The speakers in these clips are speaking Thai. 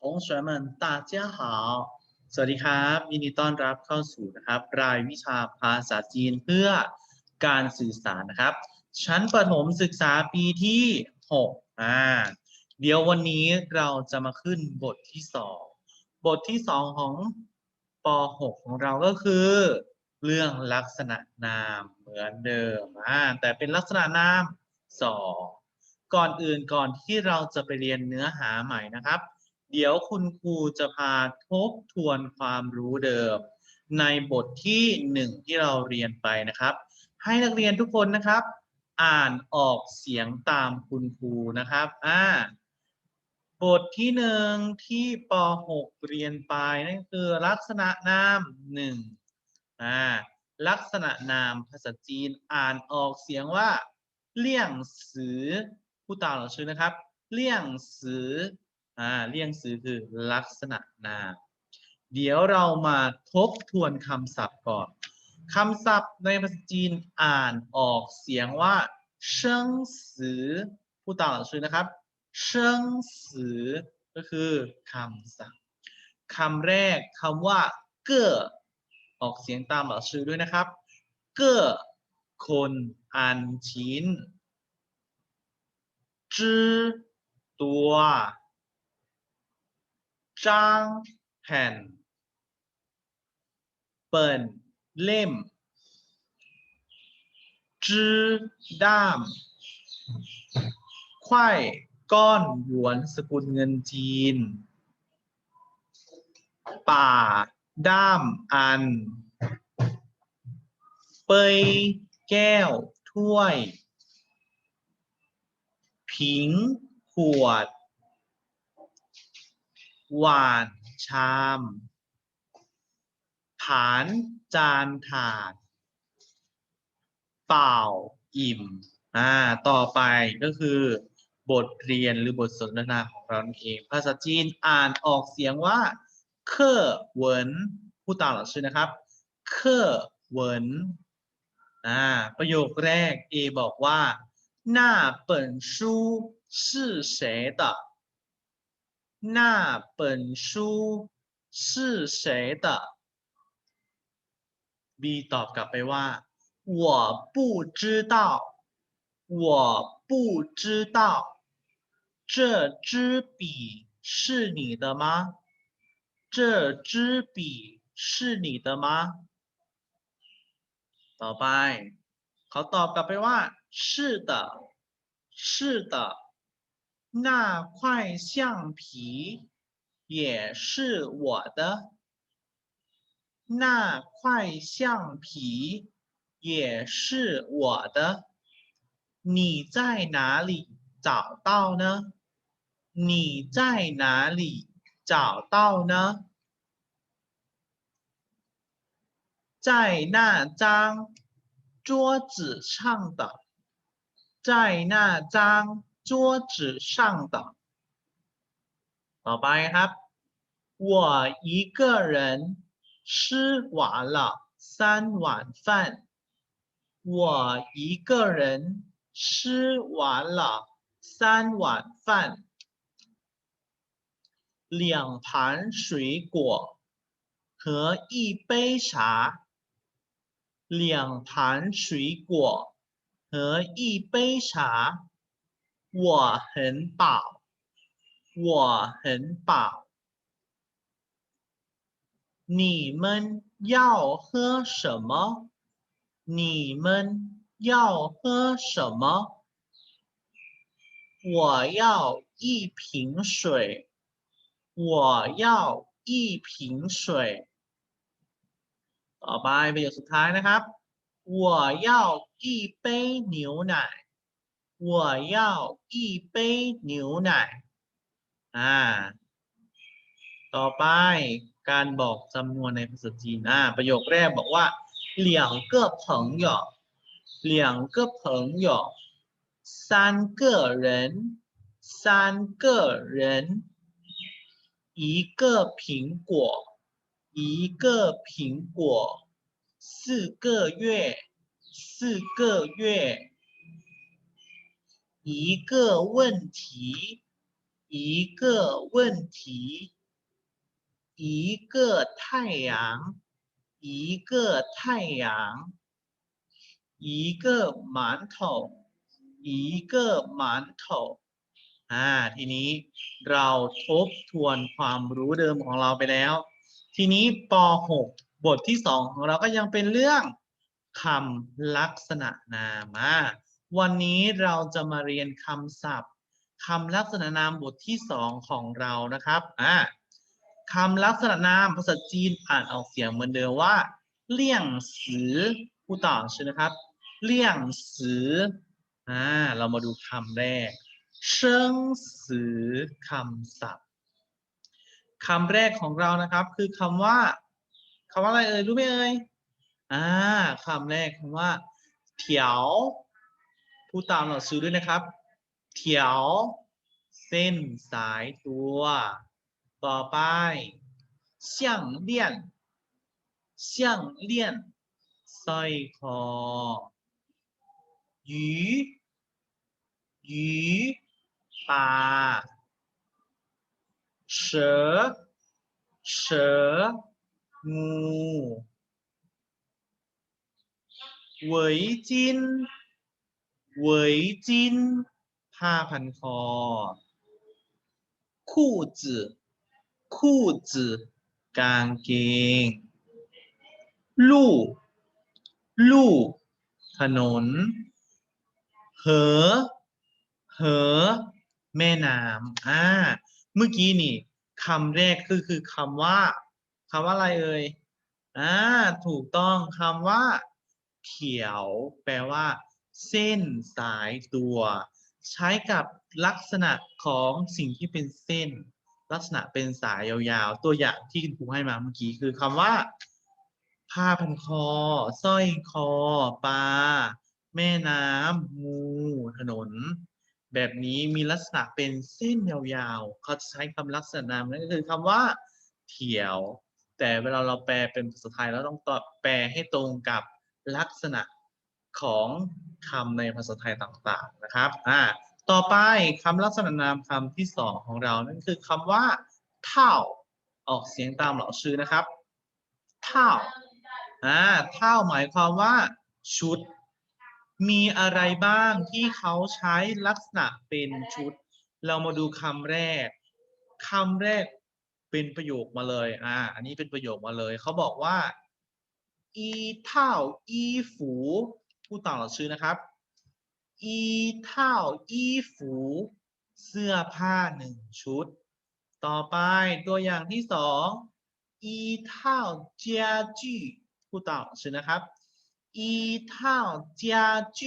同学们大家好สวัสดีครับยินดีต้อนรับเข้าสู่นะครับ รายวิชาภาษาจีนเพื่อการสื่อสารนะครับ ชั้นประถมศึกษาปีที่6อ่าเดี๋ยววันนี้เราจะมาขึ้นบทที่ 2 บทที่ 2 ของป .6 ของเราก็คือ เรื่องลักษณะนามเหมือนเดิมอ่าแต่เป็นลักษณะนามสองก่อนอื่นก่อนที่เราจะไปเรียนเนื้อหาใหม่นะครับ เดี๋ยวคุณครูจะพาทบทวนความรู้เดิม ในบทที่หนึ่งที่เราเรียนไปนะครับ ให้นักเรียนทุกคนนะครับ อ่านออกเสียงตามคุณครูนะครับอ่าบทที่หนึ่งที่ป .6 เรียนไปนั่นคือลักษณะนามหนึ่งอ่าลักษณะนามภาษาจีนอ่านออกเสียงว่า เลี่ยงสือผู้ตาเหล่าชื่อนะครับ เลี่ยงสือ อ่าเลี่ยงซื้อคือลักษณะนาม เดี๋ยวเรามาทบทวนคำศัพท์ก่อนคำศัพท์ในภาษาจีนอ่านออกเสียงว่าเชิงสือผู้ต่างหลังชื่อนะครับเชิงสือก็คือคำศัพท์คำแรกคำว่าเก้อออกเสียงตามหลักชื่อด้วยนะครับ เก้อคนอันชินจื้อตัว จ้างแผ่น เปิ่นเล่มจื้อด้ามควายก้อนหยวนสกุลเงินจีน ป่าด้ามอัน เปยแก้วถ้วย ผิงขวด หวาน ชาม ผาน จานถาด เปล่า อิ่ม อ่า ต่อไปก็คือ บทเรียนหรือบทสนทนาของเรานั่นเอง ภาษาจีนอ่านออกเสียงว่า เคอเหวินผู้ตามหลักชื่อนะครับ เคอเหวินอ่า ประโยคแรก A บอกว่า那本书是谁的 那本书是谁的 B ตอบกลับไปว่า我不知道我不知道这支笔是你的吗这支笔是你的吗ต่อไป เขาตอบกลับไปว่า是的是的 那块橡皮也是我的那块橡皮也是我的，你在哪里找到呢？你在哪里找到呢？在那张桌子上的，在那张桌子上的。ต่อไปครับ 我一个人吃完了三碗饭。我一个人吃完了三碗饭。两盘水果和一杯茶。两盘水果和一杯茶。 我很饱。我很饱。你们要喝什么？你们要喝什么？我要一瓶水。我要一瓶水。ต่อไปประโยคสุดท้ายนะครับ我要一杯牛奶。 我要一杯牛奶。อ่า ต่อไปการบอกจำนวนในภาษาจีนอ่าประโยคแรกบอกว่า两个朋友两个朋友三个人三个人一个苹果一个苹果四个月四个月 一个问题 一个问题，一个太阳，一个太阳，一个馒头，一个馒头 อ่า ทีนี้เราทบทวนความรู้เดิมของเราไปแล้ว ทีนี้ป .6 บทที่ 2 ของเราก็ยังเป็นเรื่องคำลักษณะนามอ่า วันนี้เราจะมาเรียนคำศัพท์คำลักษณะนามบทที่2ของเรานะครับอ่าคำลักษณะนามภาษาจีนอ่านออกเสียงเหมือนเดิมว่าเลี่ยงสือผู้ต่อชื่อนะครับ เลี่ยงสืออ่าเรามาดูคำแรกเชิงสือคำศัพท์คำแรกของเรานะครับ คือคำว่าคำว่าอะไรเอ่ยรู้ไหมเอ่ยอ่าคำแรกคำว่าเถียว พูดตามหลักสูตรด้วยนะครับเถียวเส้นสายตัว ต่อไปเสี่ยงเลี่ยนเสี่ยงเลี่ยนสร้อยคอหยีหยีปลาเสือเสืองูเหวยจิน เวยจินผ้าพันคอ คู่จืคู่จืกางเกง ลู่ลู่ถนน เหอ เหอ แม่น้ำอ่า เมื่อกี้นี่คำแรกคือคือคำว่าคำว่าอะไรเอ่ยอ่า ถูกต้องคำว่า เขียว แปลว่า เส้นสายตัว ใช้กับลักษณะของสิ่งที่เป็นเส้น ลักษณะเป็นสายยาวๆ ตัวอย่างที่คุณครูให้มาเมื่อกี้คือคำว่า ผ้าพันคอสร้อยคอปลาแม่น้ำงูถนน แบบนี้มีลักษณะเป็นเส้นยาวๆ เขาจะใช้คำลักษณะนามนั่นก็คือคำว่า เถียว แต่เวลาเราแปลเป็นภาษาไทยเราต้องแปลให้ตรงกับลักษณะ ของคำในภาษาไทยต่างๆนะครับอ่าต่อไปคำลักษณะนามคำที่สองของเรานั่นคือคำว่าเท่าออกเสียงตามเหล่าชื่อนะครับเท่าอ่าเท่าหมายความว่า ชุด มีอะไรบ้างที่เขาใช้ลักษณะเป็นชุด เรามาดูคำแรกคำแรกเป็นประโยคมาเลย อ่า อันนี้เป็นประโยคมาเลย เขาบอกว่า อีเท่า อีฝู ผู้ต่างหลักชื่อนะครับ อีเท่าอีฝูเสื้อผ้าหนึ่งชุด ต่อไปตัวอย่างที่สองอีเท่า家具ผู้ต่างหลักชื่อนะครับ อีเท่า家具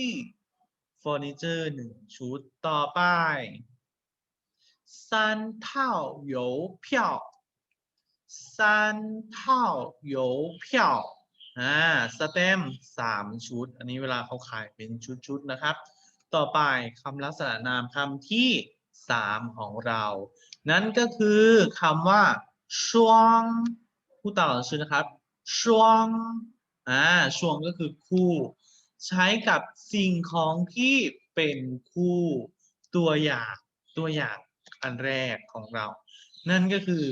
เฟอร์นิเจอร์หนึ่งชุด ต่อไป三套邮票三套邮票 อ่าสเต็มสามชุด อันนี้เวลาเขาขายเป็นชุดๆนะครับ ต่อไปคำลักษณะนามคำที่สามของเรา นั่นก็คือคำว่าช่วงผู้ต่างชื่อนะครับช่วงอ่าช่วงก็คือคู่ ใช้กับสิ่งของที่เป็นคู่ตัวอย่างตัวอย่างอันแรกของเรา นั่นก็คือ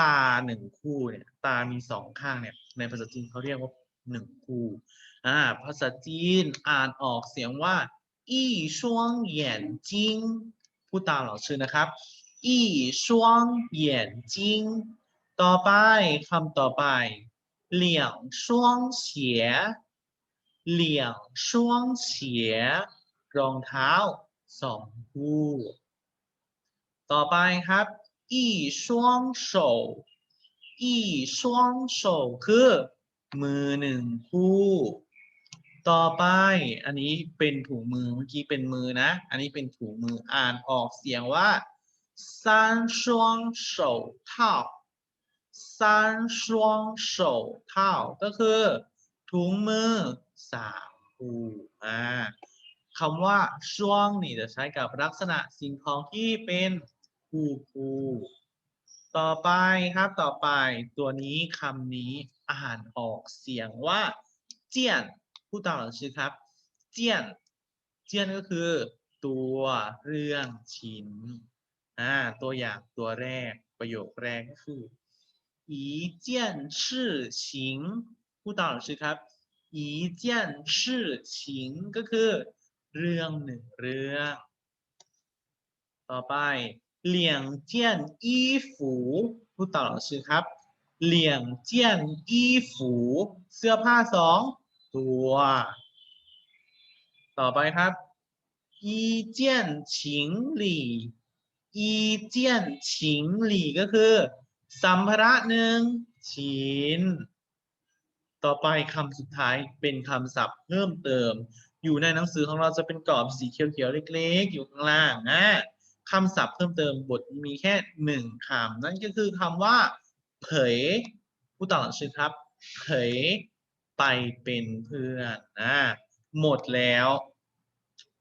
ตาหนึ่งคู่เนี่ยตามีสองข้างเนี่ย ในภาษาจีนเขาเรียกว่าหนึ่งคู่อ่าภาษาจีนอ่านออกเสียงว่าอีช่วงเหยียนจิงผู้ตามเหล่าชื่อนะครับอีช่วงเหยียนจิงต่อไปคำต่อไปเหลี่ยงช่วงเฉียเหลี่ยงช่วงเฉียรองเท้าสองคู่ต่อไปครับอีช่วงโฉ อีช่วงโฉคือ มือหนึ่งคู่ ต่อไป อันนี้เป็นถุงมือ เมื่อกี้เป็นมือนะ อันนี้เป็นถุงมือ อ่านออกเสียงว่า三双手套三双手套ก็คือ ถุงมือสามคู่อ่าคำว่าช่วงนี่จะใช้กับลักษณะสิ่งของที่เป็นคู่คู่ ต่อไปครับต่อไปตัวนี้คำนี้อ่านออกเสียงว่า เจียนผู้ต่อหลังชื่อครับ เจียน เจียนก็คือ ตัวเรื่องชิ้นอ่าตัวอย่างตัวแรกประโยคแรกก็คืออีเจียนชื่อชิงผู้ต่อหลังชื่อครับอีเจียนชื่อชิงก็คือ เรื่องหนึ่งเรื่อง ต่อไป เหลี่ยงเจียนอีฝูผู้ต่อหนังสือครับ เหลี่ยงเจียนอีฝูเสื้อผ้าสองตัว ต่อไปครับอีเจียนฉิงหลี่อีเจียนฉิงหลี่ก็คือ สัมภาระหนึ่งชิ้น ต่อไปคำสุดท้ายเป็นคำศัพท์เพิ่มเติม อยู่ในหนังสือของเราจะเป็นกรอบสีเขียวๆเล็ก ๆ อยู่ข้างล่างนะ คำศัพท์เพิ่มเติมบทมีแค่หนึ่งคำนั่นก็คือคำว่า เผยผู้ต่อหลังชื่อครับ เผยไปเป็นเพื่อนนะหมดแล้ว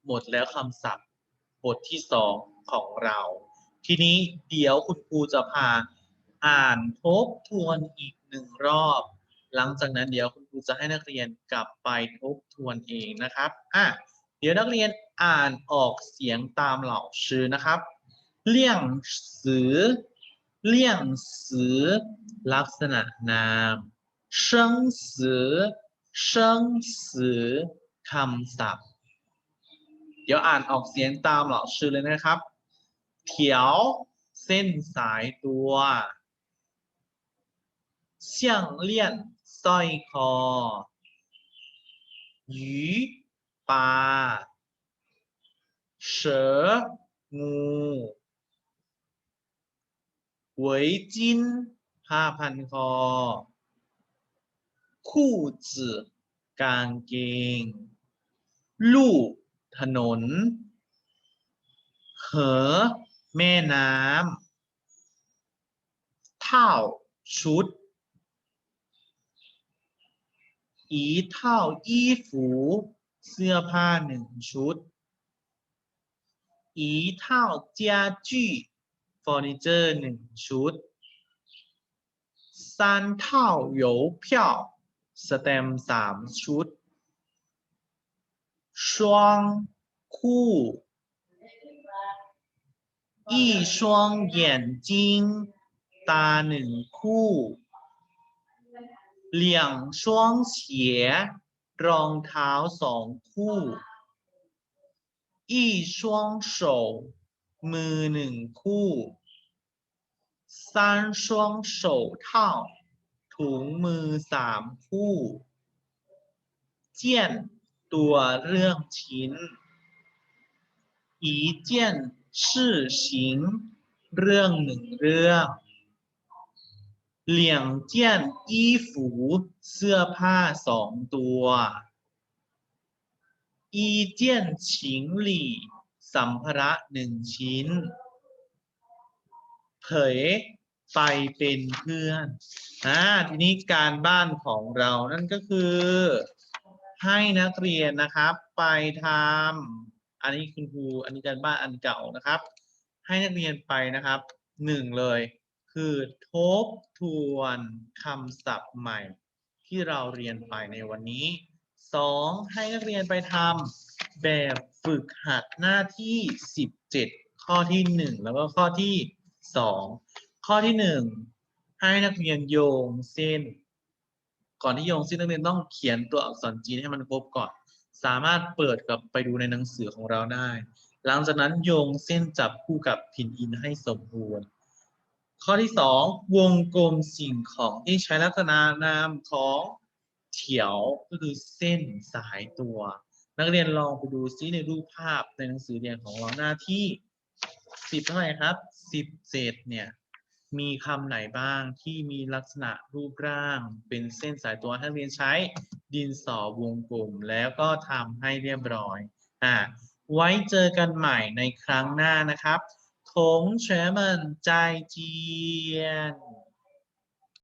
หมดแล้วคำศัพท์ บทที่สองของเรา ทีนี้เดี๋ยวคุณครูจะพาอ่านทบทวนอีกหนึ่งรอบ หลังจากนั้นเดี๋ยวคุณครูจะให้นักเรียนกลับไปทบทวนเองนะครับอะเดี๋ยวนักเรียน อ่านออกเสียงตามเหล่าชื่อนะครับ เลี่ยงสือ เลี่ยงสือ ลักษณะนามเชิงสือเชิงสือคำศัพท์ เดี๋ยวอ่านออกเสียงตามเหล่าชื่อเลยนะครับ เถียว เส้นสายตัวเสี่ยงเลี่ยนสร้อยคอหยูปลา เสืองูหวยจิ้นผ้าพันคอ คู่จืกางเกง ลู่ถนน เหอ แม่น้ำเท่าชุด อีเท่าอี้ฝู เสื้อผ้าหนึ่งชุด อีเท่า家具เฟอร์นิเจอร์หนึ่งชุด三套邮票สแตมป์สามชุด双คู่一双眼睛ตาหนึ่งคู่两双鞋รองเท้าสองคู่ 一双手มือหนึ่งคู่三双手套ถุงมือสามคู่ เจียน ตัวเรื่องชิ้น อีเจียนชื่อชิง เรื่องหนึ่งเรื่องเหลี่ยงเจียนอีฝู เสื้อผ้าสองตัว อีเจียนชิงหลี่สัมภาระหนึ่งชิ้น เผยไปเป็นเพื่อนอ่าทีนี้การบ้านของเรานั่นก็คือ ให้นักเรียนนะครับ ไปทำอันนี้คุณครูอันนี้การบ้านอันเก่านะครับ ให้นักเรียนไปนะครับหนึ่งเลย คือทบทวนคำศัพท์ใหม่ที่เราเรียนไปในวันนี้ สองให้นักเรียนไปทำแบบฝึกหัดหน้าที่สิบเจ็ดข้อที่หนึ่งแล้วก็ข้อที่สองข้อที่หนึ่งให้นักเรียนโยงเส้น ก่อนที่โยงเส้นนักเรียนต้องเขียนตัวอักษรจีนให้มันครบก่อน สามารถเปิดกลับไปดูในหนังสือของเราได้ หลังจากนั้นโยงเส้นจับคู่กับพินอินให้สมบูรณ์ข้อที่สองวงกลมสิ่งของที่ใช้ลักษณะนามของ เถียวก็คือเส้นสายตัว นักเรียนลองไปดูซิในรูปภาพในหนังสือเรียนของเราหน้าที่สิบเท่าไหร่ครับสิบเจ็ดเนี่ยมีคำไหนบ้างที่มีลักษณะรูปร่าง เป็นเส้นสายตัวให้นักเรียนใช้ดินสอวงกลมแล้วก็ทำให้เรียบร้อยอ่าไว้เจอกันใหม่ในครั้งหน้านะครับถงเฉยเหมินใจเจียน